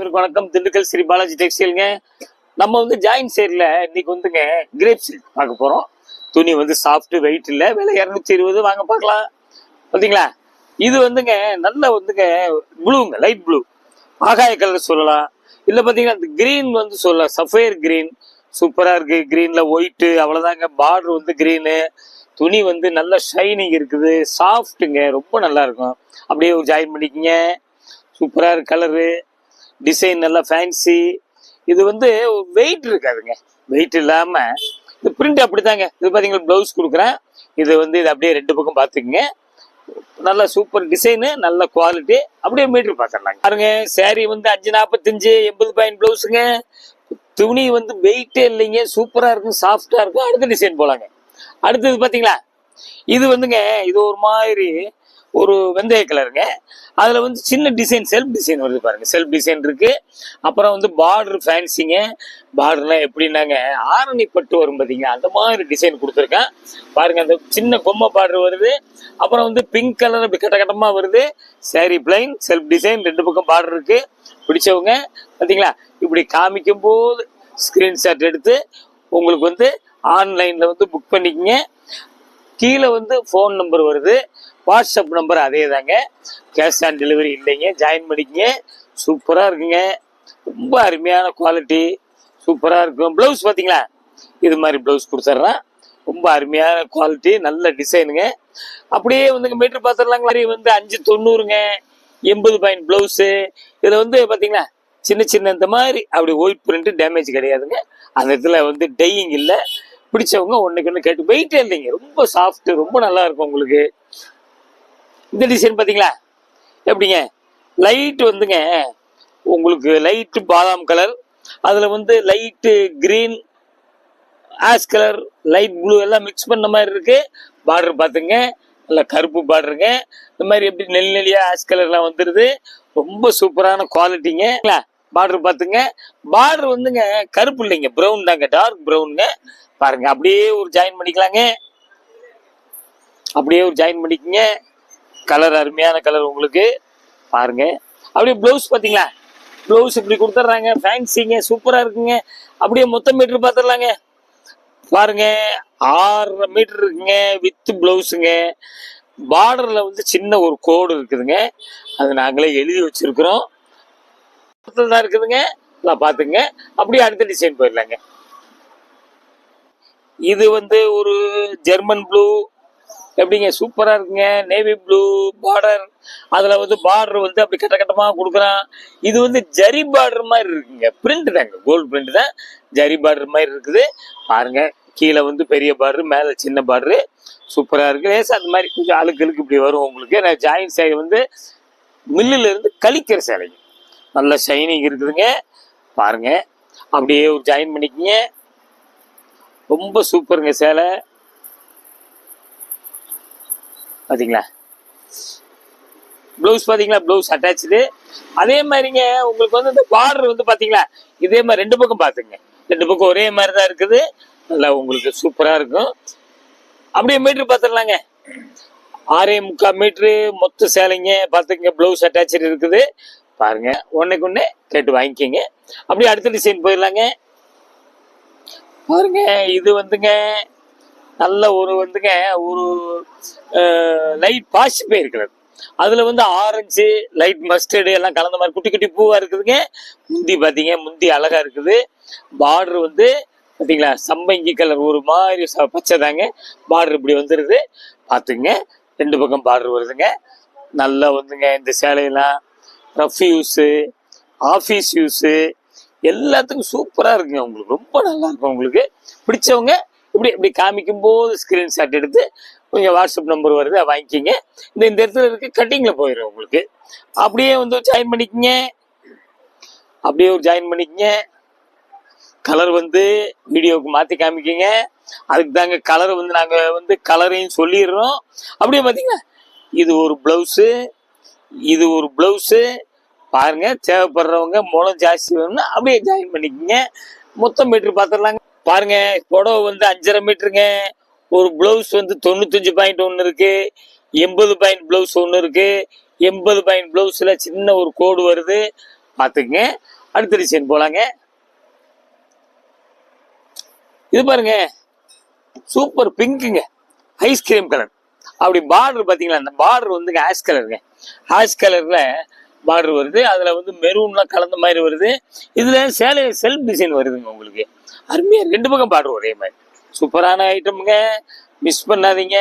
இவருக்கு வணக்கம். திண்டுக்கல் ஸ்ரீ பாலாஜி டெக்ஸ்டைலுங்க. நம்ம வந்து ஜாயின் சேரில் இன்னைக்கு வந்துங்க கிரேப் சில்க் பார்க்க போகிறோம் துணி வந்து சாஃப்ட் வெயிட் இல்லை. விலை இரநூத்தி இருபது வாங்க பார்க்கலாம். பார்த்தீங்களா? இது வந்துங்க நல்ல வந்துங்க ப்ளூங்க லைட் ப்ளூ ஆகாய கலர் சொல்லலாம். இல்லை பார்த்தீங்கன்னா இந்த க்ரீன் வந்து சொல்லலாம். சஃபேர் க்ரீன் சூப்பராக இருக்குது க்ரீனில் ஒயிட்டு அவ்வளோதாங்க பார்டர் வந்து க்ரீனு துணி வந்து நல்ல ஷைனிங் இருக்குது. சாஃப்ட்டுங்க ரொம்ப நல்லா இருக்கும். அப்படியே ஜாயின் பண்ணிக்கங்க. சூப்பராக இருக்கு கலரு டிசைன் நல்லா ஃபேன்சி இது வந்து வெயிட் இருக்காதுங்க. வெயிட் இல்லாமல் இந்த பிரிண்ட் அப்படிதாங்க இது பார்த்தீங்கன்னா ப்ளவுஸ் கொடுக்குறேன். இது வந்து இது அப்படியே ரெண்டு பக்கம் பார்த்துக்குங்க நல்ல சூப்பர் டிசைனு நல்ல குவாலிட்டி அப்படியே மீட்ரு பார்த்துடலாங்க பாருங்க சேரீ வந்து அஞ்சு நாற்பத்தஞ்சு எண்பது பாயிண்ட் ப்ளவுஸுங்க துணி வந்து வெயிட்டே இல்லைங்க. சூப்பராக இருக்கும் சாஃப்டாக இருக்கும். அடுத்த டிசைன் போகலாங்க அடுத்தது பார்த்தீங்களா இது வந்துங்க இது ஒரு மாதிரி ஒரு வெந்தய கலருங்க. அதில் வந்து சின்ன டிசைன் செல்ஃப் டிசைன் வருது பாருங்க. செல்ஃப் டிசைன் இருக்கு. அப்புறம் வந்து பார்டர் ஃபேன்சிங்க பார்டர்லாம் எப்படின்னாங்க? ஆரணி பட்டு வரும் பார்த்தீங்கன்னா அந்த மாதிரி டிசைன் கொடுத்துருக்கேன். பாருங்க அந்த சின்ன கொம்மை பார்டர் வருது. அப்புறம் வந்து பிங்க் கலர் அப்படி கட்ட கட்டமாக வருது. சாரி பிளைன் செல்ஃப் டிசைன் ரெண்டு பக்கம் பார்டர் இருக்கு. பிடிச்சவங்க பார்த்தீங்களா இப்படி காமிக்கும் போது ஸ்க்ரீன்ஷாட் எடுத்து உங்களுக்கு வந்து ஆன்லைனில் வந்து புக் பண்ணிக்கங்க. கீழே வந்து ஃபோன் நம்பர் வருது. வாட்ஸ்அப் நம்பர் அதே தாங்க கேஷ் ஆன் டெலிவரி இல்லைங்க. ஜாயின் பண்ணிக்கங்க. சூப்பராக இருக்குங்க. ரொம்ப அருமையான குவாலிட்டி சூப்பராக இருக்கும். ப்ளவுஸ் பார்த்தீங்களா இது மாதிரி ப்ளவுஸ் கொடுத்துட்றேன் ரொம்ப அருமையான குவாலிட்டி நல்ல டிசைனுங்க அப்படியே வந்துங்க மீட்டர் பார்த்துடலாங்களா இது வந்து அஞ்சு தொண்ணூறுங்க. எண்பது பாயிண்ட் ப்ளவுஸு இதில் வந்து பார்த்தீங்களா சின்ன சின்ன இந்த மாதிரி அப்படி ஒயிட் பிரிண்ட்டு டேமேஜ் கிடையாதுங்க. அந்த இடத்துல வந்து டையிங் இல்லை. பிடிச்சவங்க ஒன்றுக்கு ஒன்று கேட்டு வெயிட்டே இல்லைங்க. ரொம்ப சாஃப்ட்டு ரொம்ப நல்லா இருக்கும் உங்களுக்கு. இந்த டிசைன் பார்த்தீங்களா எப்படிங்க? லைட் வந்துங்க. உங்களுக்கு லைட்டு பாதாம் கலர் அதில் வந்து light green ash colour light blue எல்லாம் மிக்ஸ் பண்ண மாதிரி இருக்குது பார்டர் பார்த்துங்க நல்லா கருப்பு பார்டருங்க இந்த மாதிரி எப்படி நெல் நெல்லியாக ஆஷ் கலர்லாம் வந்துடுது ரொம்ப சூப்பரான குவாலிட்டிங்க பார்டர் பார்த்துங்க. பார்டர் வந்துங்க கருப்பு இல்லைங்க. ப்ரௌன் தாங்க டார்க் ப்ரௌனுங்க பாருங்க அப்படியே ஒரு ஜாயின் பண்ணிக்கலாங்க. அப்படியே ஒரு ஜாயின் பண்ணிக்கங்க. கலர் அருமையான கலர் உங்களுக்கு. பாருங்க. அப்படியே ப்ளவுஸ் பார்த்தீங்களா? ப்ளவுஸ் இப்படி கொடுத்துட்றாங்க. ஃபேன்சிங்க சூப்பராக இருக்குங்க. அப்படியே மொத்தம் மீட்ரு பார்த்துடலாங்க. பாருங்க ஆறரை மீட்டர் இருக்குங்க வித் ப்ளவுஸுங்க பார்டரில் வந்து சின்ன ஒரு கோடு இருக்குதுங்க. அது நாங்களே எழுதி வச்சுருக்குறோம். தான் இருக்குதுங்க. எல்லாம் பார்த்துங்க. அப்படியே அடுத்த டிசைன் போயிடலாங்க. இது வந்து ஒரு ஜெர்மன் ப்ளூ. எப்படிங்க? சூப்பராக இருக்குங்க. Navy blue border. அதில் வந்து பார்டர் வந்து அப்படி கட்ட கட்டமாக கொடுக்குறான். இது வந்து ஜரி பார்டர் மாதிரி இருக்குங்க. பிரிண்ட் தாங்க. கோல்டு பிரிண்ட் தான். ஜரி பார்டர் மாதிரி இருக்குது. பாருங்க. கீழே வந்து பெரிய பார்டர் மேலே சின்ன பார்டரு. சூப்பராக இருக்குது லேசாக அந்த மாதிரி கொஞ்சம் அழுக்கு அழுக்கு இப்படி வரும் உங்களுக்கு. நான் ஜாயின் சேலை வந்து மில்லில் இருந்து கழிக்கிற சேலைங்க. நல்ல ஷைனிங் இருக்குதுங்க. பாருங்க. அப்படியே ஒரு ஜாயின் பண்ணிக்கிங்க. ரொம்ப சூப்பருங்க சேலை. பாத்தீங்களா? ப்ளவுஸ் பாத்தீங்களா? ப்ளவுஸ் அட்டாச்சு அதே மாதிரிங்க உங்களுக்கு வந்து இந்த பார்டர் வந்து பாத்தீங்களா? இதே மாதிரி ரெண்டு பக்கம் பார்த்துங்க. ரெண்டு பக்கம் ஒரே மாதிரி தான் இருக்குது. நல்லா உங்களுக்கு சூப்பரா இருக்கும். அப்படியே மீட்டர் பார்த்துடலாங்க. ஆறே முக்கால் மீட்ரு மொத்த சேலைங்க. பார்த்துங்க ப்ளவுஸ் அட்டாச்சு இருக்குது. பாருங்க. ஒன்னைக்கு ஒன்று கேட்டு வாங்கிக்கோங்க. அப்படியே அடுத்த டிசைன் போயிடலாங்க. பாருங்க இது வந்துங்க நல்ல ஒரு வந்துங்க ஒரு லைட் பாசி போயிருக்கிறது அதில் வந்து ஆரஞ்சு லைட் மஸ்டர்டு எல்லாம் கலந்த மாதிரி குட்டி குட்டி பூவாக இருக்குதுங்க. முந்தி பார்த்தீங்க முந்தி அழகாக இருக்குது. பார்டர் வந்து பார்த்தீங்களா சம்பங்கி கலர் ஒரு மாதிரி ச- பச்சை தாங்க பார்டர் இப்படி வந்துடுது பார்த்துங்க ரெண்டு பக்கம் பார்டர் வருதுங்க. நல்லா வந்துங்க இந்த சேலையெல்லாம் ரஃப் யூஸு ஆஃபீஸ் யூஸு எல்லாத்துக்கும் சூப்பராக இருக்குங்க. உங்களுக்கு ரொம்ப நல்லா இருக்கும் உங்களுக்கு. பிடிச்சவங்க இப்படி இப்படி காமிக்கும் போது ஸ்க்ரீன்ஷாட் எடுத்து கொஞ்சம் வாட்ஸ்அப் நம்பர் வருது அதை வாங்கிக்கிங்க. இந்த இந்த இடத்துல இருக்க கட்டிங்கில் போயிடும் உங்களுக்கு. அப்படியே வந்து ஜாயின் பண்ணிக்கங்க. அப்படியே ஒரு ஜாயின் பண்ணிக்கங்க. கலர் வந்து வீடியோவுக்கு மாற்றி காமிக்கிங்க. அதுக்கு தாங்க கலர் வந்து நாங்கள் வந்து கலரையும் சொல்லிடுறோம். அப்படியே பார்த்தீங்களா இது ஒரு ப்ளவுஸு இது ஒரு ப்ளவுஸு பாருங்க தேவைப்படுறவங்க முளம் ஜாஸ்தி வேணும்னா அப்படியே ஜாயின் பண்ணிக்கோங்க. மொத்தம் மீட்ரு பார்த்துடலாங்க பாருங்க புடவை வந்து அஞ்சரை மீட்டருங்க ஒரு ப்ளவுஸ் வந்து தொண்ணூத்தஞ்சு பாயிண்ட் ஒன்று இருக்கு. எண்பது பாயிண்ட் ப்ளவுஸ் ஒன்று இருக்கு. எண்பது பாயிண்ட் ப்ளவுஸில் சின்ன ஒரு கோடு வருது. பார்த்துக்குங்க அடுத்த டிசைன் போகலாங்க இது பாருங்க. சூப்பர் பிங்க்குங்க. ஐஸ்கிரீம் கலர் அப்படி பார்டர் பார்த்தீங்களா? அந்த பார்டர் வந்துங்க ஆஷ் கலருங்க ஆஷ் கலரில் பார்டர் வருது. அதில் வந்து மெரூன்லாம் கலந்த மாதிரி வருது. இதில் சேலை செல்ஃப் டிசைன் வருதுங்க உங்களுக்கு. அருமையாக ரெண்டு பக்கம் பார்டர் ஒரே மாதிரி. சூப்பரான ஐட்டமுங்க மிஸ் பண்ணாதீங்க.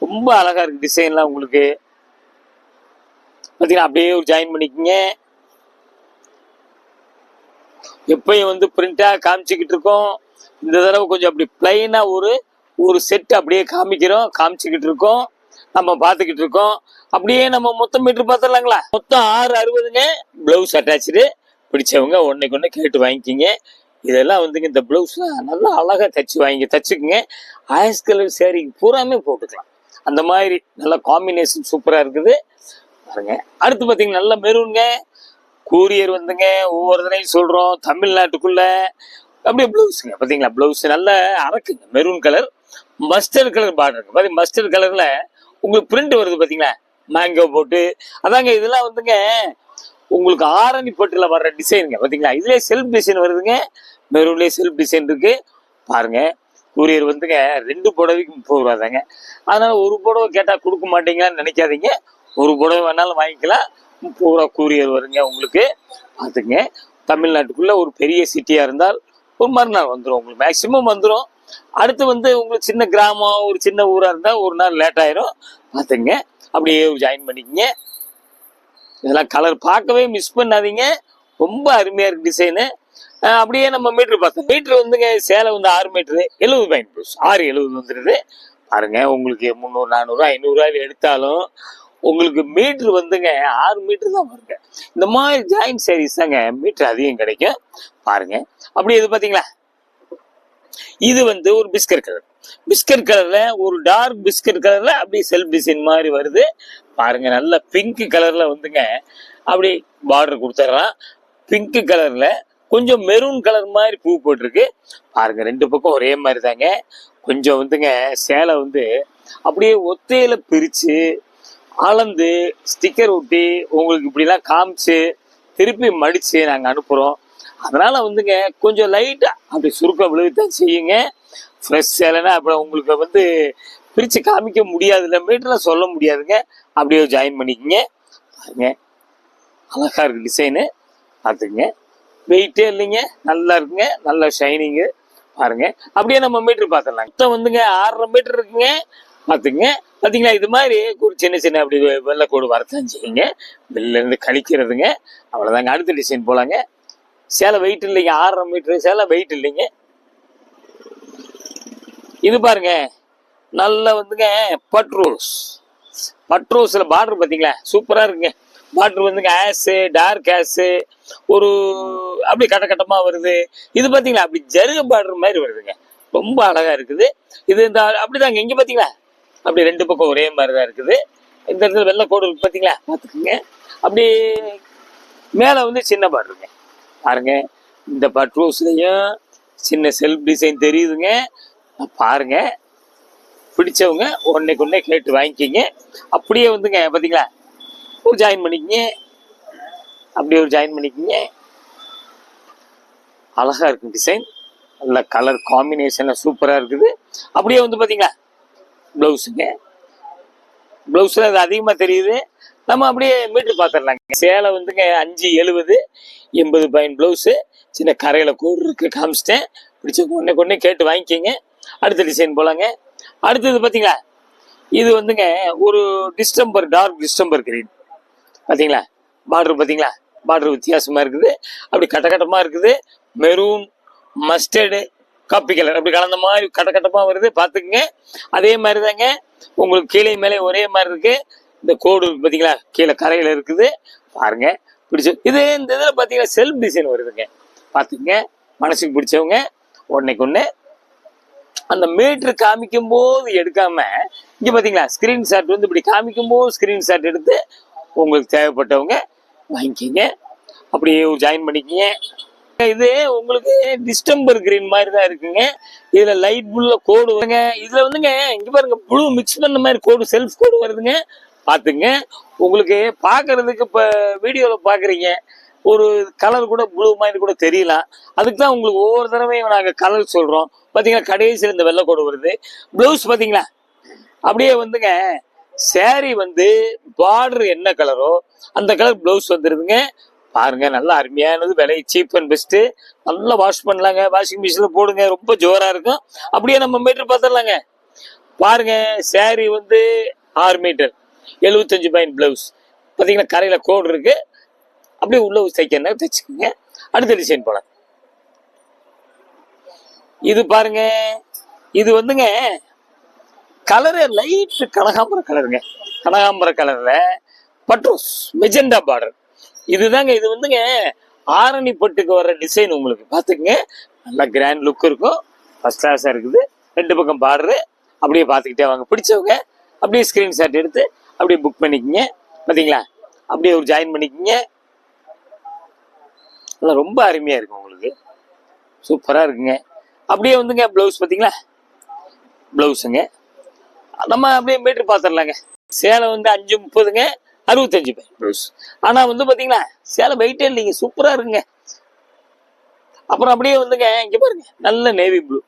ரொம்ப அழகாக இருக்குது டிசைன்லாம் உங்களுக்கு. பார்த்தீங்கன்னா அப்படியே ஒரு ஜாயின் பண்ணிக்கோங்க. எப்பயும் வந்து பிரிண்டாக காமிச்சிக்கிட்டு இருக்கோம். இந்த தடவை கொஞ்சம் அப்படி பிளைனாக ஒரு ஒரு செட் அப்படியே காமிக்கிறோம் காமிச்சுக்கிட்டு இருக்கோம் நம்ம பார்த்துக்கிட்டு இருக்கோம். அப்படியே நம்ம மொத்தம் மீட்டர் பார்த்துடலாங்களா? மொத்தம் ஆறு அறுபதுங்க பிளவுஸ் அட்டாச்சு பிடிச்சவங்க ஒன்றைக்கு ஒன்று கேட்டு வாங்கிக்கிங்க. இதெல்லாம் வந்துங்க இந்த பிளவுஸ்லாம் நல்லா அழகாக தச்சு வாங்கி தச்சுக்குங்க ஆயஸ் கலர் சேரீ பூராமே போட்டுக்கலாம். அந்த மாதிரி நல்லா காம்பினேஷன் சூப்பராக இருக்குது. பாருங்க. அடுத்து பார்த்தீங்கன்னா நல்ல மெரூனுங்க கூரியர் வந்துங்க ஒவ்வொரு தடையும் சொல்கிறோம் தமிழ்நாட்டுக்குள்ளே. அப்படியே ப்ளவுஸுங்க பார்த்தீங்களா? ப்ளவுஸ் நல்ல அரக்குங்க maroon colour mustard colour border மாதிரி மஸ்டர்ட் கலரில் உங்களுக்கு பிரிண்ட் வருது பார்த்தீங்களா மேங்கோ போட்டு. அதாங்க இதெல்லாம் வந்துங்க உங்களுக்கு ஆரணி பட்டுல வர்ற டிசைனுங்க பார்த்தீங்களா இதுலேயே செல்ஃப் டிசைன் வருதுங்க. மெரூன்லயே செல்ஃப் டிசைன் இருக்கு. பாருங்க கூரியர் வந்துங்க ரெண்டு புடவைக்கு முப்பது ரூபா தாங்க அதனால ஒரு புடவை கேட்டால் கொடுக்க மாட்டீங்களான்னு நினைக்காதீங்க. ஒரு புடவை வேணாலும் வாங்கிக்கலாம். முப்பது ரூபா கூரியர் வருங்க உங்களுக்கு. பார்த்துங்க தமிழ்நாட்டுக்குள்ளே ஒரு பெரிய சிட்டியாக இருந்தால் ஒரு மறுநாள் வந்துடும் உங்களுக்கு மேக்சிமம் வந்துடும் அடுத்து வந்து உங்களுக்கு சின்ன கிராமம் ஒரு சின்ன ஊரா இருந்தா ஒரு நாள் லேட் ஆயிரும். பார்த்துங்க அப்படியே ஜாயின் பண்ணிக்கங்க. இதெல்லாம் கலர் பார்க்கவே மிஸ் பண்ணாதீங்க. ரொம்ப அருமையா இருக்கு டிசைனு அப்படியே நம்ம மீட்டர் பார்த்தோம் மீட்டர் வந்துங்க சேலை வந்து ஆறு மீட்டரு எழுபது பாயிண்ட் ப்ளஸ் ஆறு எழுபது வந்துடுது பாருங்க உங்களுக்கு முந்நூறு நானூறு ஐநூறுரூவா எடுத்தாலும் உங்களுக்கு மீட்ரு வந்துங்க ஆறு மீட்டர் தான் வருங்க. இந்த மாதிரி ஜாயின் சேரீஸ் தாங்க மீட்டர் அதிகம் கிடைக்கும். பாருங்க. அப்படி இது பாத்தீங்களா இது வந்து ஒரு பிஸ்கட் கலர். பிஸ்கட் கலர்ல ஒரு டார்க் பிஸ்கட் கலர்ல அப்படியே செல்ஃப் டிசைன் மாதிரி வருது. பாருங்க நல்ல பிங்க் கலர்ல வந்துங்க. அப்படி பார்டர் கொடுத்துட்றான் பிங்க் கலர்ல கொஞ்சம் மெரூன் கலர் மாதிரி பூ போட்டிருக்கு. பாருங்க ரெண்டு பக்கம் ஒரே மாதிரி தாங்க. கொஞ்சம் வந்துங்க சேலை வந்து அப்படியே ஒத்தையில பிரிச்சு அளந்து ஸ்டிக்கர் ஒட்டி உங்களுக்கு இப்படிலாம் காமிச்சு திருப்பி மடிச்சு நாங்கள் அனுப்புகிறோம் அதனால வந்துங்க கொஞ்சம் லைட்டா அப்படி சுருக்க விழுவித்தான் செய்யுங்க. ஃப்ரெஷ் சேலைன்னா அப்புறம் உங்களுக்கு வந்து பிரித்து காமிக்க முடியாதுல்ல மீட்டர்ல சொல்ல முடியாதுங்க. அப்படியே ஜாயின் பண்ணிக்கங்க. பாருங்க. அழகாக இருக்குது டிசைனு பார்த்துக்குங்க. வெயிட்டே இல்லைங்க. நல்லா இருக்குங்க. நல்ல ஷைனிங்கு பாருங்க. அப்படியே நம்ம மீட்ரு பார்த்துடலாம். மொத்தம் வந்துங்க ஆறரை மீட்டர் இருக்குங்க. பார்த்துங்க பார்த்தீங்களா? இது மாதிரி ஒரு சின்ன சின்ன அப்படி வெள்ளை வெள்ளைக்கோடு வரத்தான் செய்யுங்க. வெளிலேருந்து கழிக்கிறதுங்க. அவ்வளோதாங்க அடுத்த டிசைன் போகலாங்க சேலை வெயிட் இல்லைங்க ஆறரை மீட்ரு சேலை வெயிட் இல்லைங்க. இது பாருங்க நல்ல வந்துங்க பட்ரோஸ் பட்ரோஸில் பார்டர் பார்த்தீங்களா? சூப்பராக இருக்குங்க. பார்டர் வந்துங்க ஆஸு டார்க் ஆஸு ஒரு அப்படி கட்ட கட்டமாக வருது. இது பார்த்தீங்களா? அப்படி ஜருக பார்டர் மாதிரி வருதுங்க. ரொம்ப அழகாக இருக்குது. இது இந்த அப்படிதாங்க இங்கே பார்த்தீங்களா? அப்படி ரெண்டு பக்கம் ஒரே மாதிரி தான் இருக்குது. இந்த இடத்துல வெள்ளை கோடு இருக்கு பாத்தீங்களா அப்படி மேலே வந்து சின்ன பார்டருங்க பாருங்க. இந்த பட்ரோஸ்லயும் சின்ன செல்ஃப் டிசைன் தெரியுதுங்க. பாருங்க. பிடிச்சவங்க ஒன்றைக்கு ஒன்றே கேட்டு வாங்கிக்கிங்க. அப்படியே வந்துங்க பார்த்தீங்களா ஒரு ஜாயின் பண்ணிக்கிங்க. அப்படியே ஒரு ஜாயின் பண்ணிக்கிங்க. அழகாக இருக்கும் டிசைன் நல்ல கலர் காம்பினேஷனில் சூப்பராக இருக்குது. அப்படியே வந்து பார்த்தீங்களா ப்ளவுஸுங்க ப்ளவுஸில் அது அதிகமாக தெரியுது. நம்ம அப்படியே மீட்டர் பார்த்துடலாங்க சேலை வந்துங்க அஞ்சு எழுபது எண்பது பயன் ப்ளவுஸு சின்ன கரையில் கோடு இருக்கு காமிச்சிட்டேன். பிடிச்ச ஒன்னே கொண்டே கேட்டு வாங்கிக்கிங்க. அடுத்த டிசைன் போலாங்க. அடுத்தது பார்த்தீங்களா இது வந்துங்க ஒரு டிஸ்டம்பர் டார்க் டிஸ்டம்பர் கிரீன் பார்த்தீங்களா பார்டர் பார்த்தீங்களா பார்டர் வித்தியாசமாக இருக்குது. அப்படி கட்டக்கட்டமாக இருக்குது. மெரூன் மஸ்டர்டு காப்பி கலர் அப்படி கலந்த மாதிரி கட்டக்கட்டமாக வருது. பார்த்துக்குங்க. அதே மாதிரி தாங்க உங்களுக்கு கீழே மேலே ஒரே மாதிரி இருக்குது இந்த கோடு பார்த்தீங்களா கீழே கரையில் இருக்குது. பாருங்க. பிடிச்ச இது இந்த இதில் பார்த்தீங்கன்னா செல்ஃப் டிசைன் வருதுங்க. பார்த்துங்க மனசுக்கு பிடிச்சவங்க உடனேக்கு ஒன்று அந்த மீட்டர் காமிக்கும் போது எடுக்காம பார்த்தீங்களா ஸ்க்ரீன் ஷாட் வந்து இப்படி காமிக்கும் போது ஸ்கிரீன்ஷாட் எடுத்து உங்களுக்கு தேவைப்பட்டவங்க வாங்கிக்கிங்க. அப்படியே ஜாயின் பண்ணிக்கிங்க. இது உங்களுக்கு டிஸ்டம்பர் கிரீன் மாதிரி தான் இருக்குங்க. இதுல லைட் புல்ல கோடு வருங்க இதுல வந்துங்க இங்க பாருங்க ப்ளூ மிக்ஸ் பண்ண மாதிரி கோடு செல்ஃப் கோடு வருதுங்க. பார்த்துங்க. உங்களுக்கு பார்க்கறதுக்கு இப்போ வீடியோவில் பார்க்குறீங்க. ஒரு கலர் கூட ப்ளூ மாதிரி கூட தெரியலாம் அதுக்கு தான் உங்களுக்கு ஒவ்வொரு தடவையும் நாங்கள் கலர் சொல்கிறோம் பார்த்தீங்கன்னா கடைசியில் இந்த வெள்ளைக்கோடு வருது. ப்ளவுஸ் பார்த்தீங்களா அப்படியே வந்துங்க. சேரீ வந்து பார்டர் என்ன கலரோ அந்த கலர் ப்ளவுஸ் வந்துருதுங்க. பாருங்க நல்லா அருமையானது. விலை சீப் அண்ட் பெஸ்ட்டு நல்லா வாஷ் பண்ணலாங்க. வாஷிங் மிஷினில் போடுங்க. ரொம்ப ஜோராக இருக்கும். அப்படியே நம்ம மீட்டர் பார்த்துடலாங்க பாருங்க சேரீ வந்து ஆறு மீட்டர் எழுபத்தஞ்சு பாயிண்ட் ப்ளவுஸ் பார்த்தீங்கன்னா கரையில் கோடு இருக்கு. அப்படியே உள்ள தைக்கணும் தைச்சுக்கோங்க அடுத்த டிசைன் போகலாம் இது பாருங்க. இது வந்துங்க கலரு லைட் கனகாம்பர கலருங்க கனகாம்பர கலரில் பட்ரோஸ் மெஜெண்டா பார்டர் இதுதாங்க இது வந்துங்க ஆரணி பட்டுக்கு வர டிசைன் உங்களுக்கு பார்த்துக்குங்க. நல்லா கிராண்ட் லுக் இருக்கும். ஃபஸ்ட் கிளாஸாக இருக்குது. ரெண்டு பக்கம் பார்டரு அப்படியே பார்த்துக்கிட்டே வாங்க. பிடிச்சவங்க அப்படியே ஸ்க்ரீன்ஷாட் எடுத்து அப்படியே புக் பண்ணிக்கோங்க. பார்த்தீங்களா அப்படியே ஒரு ஜாயின் பண்ணிக்கோங்க. அதெல்லாம் ரொம்ப அருமையாக இருக்கும் உங்களுக்கு. சூப்பராக இருக்குங்க. அப்படியே வந்துங்க ப்ளவுஸ் பார்த்தீங்களா ப்ளவுஸுங்க நம்ம அப்படியே மீட்ரு பார்த்துடலாங்க சேலை வந்து அஞ்சு முப்பதுங்க அறுபத்தஞ்சு பை ப்ளவுஸ் ஆனால் வந்து பார்த்தீங்களா சேலை வெயிட்டே இல்லைங்க சூப்பராக இருக்குங்க. அப்புறம் அப்படியே வந்துங்க இங்கே பாருங்க நல்ல நேவி ப்ளூ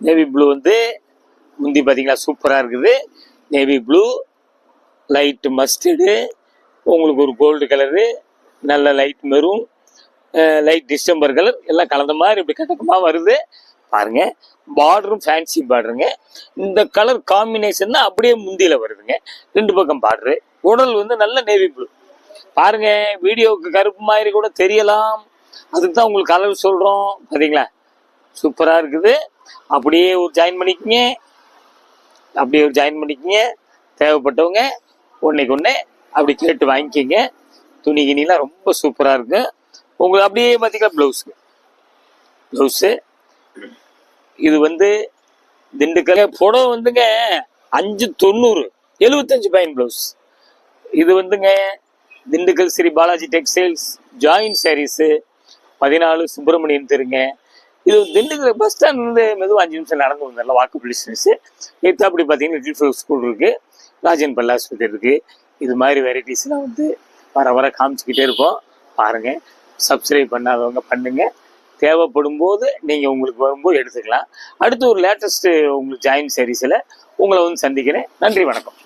நேவி ப்ளூ வந்து முந்தி பார்த்தீங்களா சூப்பராக இருக்குது. நேவி ப்ளூ லைட் மஸ்டர்டு உங்களுக்கு ஒரு கோல்டு கலரு நல்ல light maroon light distemper colour எல்லாம் கலந்த மாதிரி இப்படி கட்டக்கமாக வருது. பாருங்க பார்டரும் ஃபேன்சி பார்டருங்க இந்த கலர் காம்பினேஷன் தான் அப்படியே முந்தியில் வருதுங்க. ரெண்டு பக்கம் பார்டரு உடல் வந்து நல்ல நேவி ப்ளூ பாருங்க வீடியோவுக்கு கருப்பு மாதிரி கூட தெரியலாம். அதுக்கு தான் உங்களுக்கு கலர் சொல்கிறோம் பார்த்தீங்களா சூப்பராக இருக்குது. அப்படியே ஒரு ஜாயின் பண்ணிக்கங்க. அப்படியே ஒரு ஜாயின் பண்ணிக்கோங்க. தேவைப்பட்டவங்க ஒன்றைக்கு ஒன்று அப்படி கேட்டு வாங்கிக்கோங்க. துணி கிணிலாம் ரொம்ப சூப்பராக இருக்கும் உங்களுக்கு அப்படியே பார்த்தீங்கன்னா ப்ளவுஸு ப்ளவுஸு இது வந்து திண்டுக்கல். புடவை வந்துங்க அஞ்சு தொண்ணூறு எழுபத்தஞ்சு பைன் ப்ளவுஸ் இது வந்துங்க Dindigul Sri Balaji textiles join sarees பதினாலு சுப்பிரமணியன் தெருங்க. இது திண்டுக்கல் பஸ் ஸ்டாண்ட்லேருந்து மெதுவாக அஞ்சு நிமிஷம் நடந்து வந்ததில்ல வாக்கு டிஸ்டன்ஸு எடுத்து அப்படி பார்த்தீங்கன்னா லிட்டில் ஃப்ளவர் ஸ்கூல் இருக்குது ராஜன் பல்லா ஆஸ்பத்திரி இருக்குது இது மாதிரி வெரைட்டிஸ்லாம் வந்து வர வர காமிச்சிக்கிட்டே இருப்போம். பாருங்கள் சப்ஸ்கிரைப் பண்ணாதவங்க பண்ணுங்கள் தேவைப்படும் போது நீங்கள் உங்களுக்கு வரும்போது எடுத்துக்கலாம். அடுத்து ஒரு லேட்டஸ்ட்டு உங்களுக்கு ஜாயின் சீரீஸில் உங்களை வந்து சந்திக்கிறேன். நன்றி வணக்கம்.